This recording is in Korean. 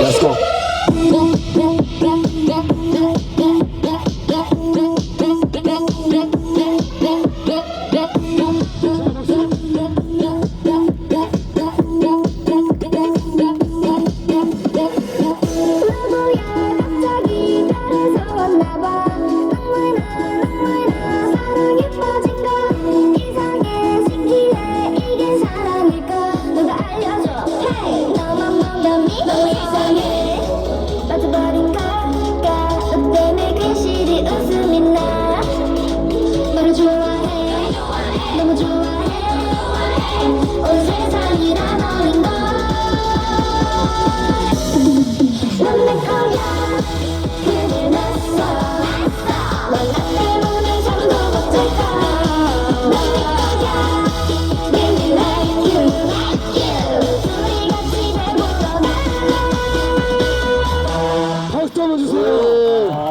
Let's go. 너무 이상해 빠져버린 걸까 너 때문에 괜시리 웃음이 나? 너를 좋아해. 너무 좋아해. 박수 한번 주세요.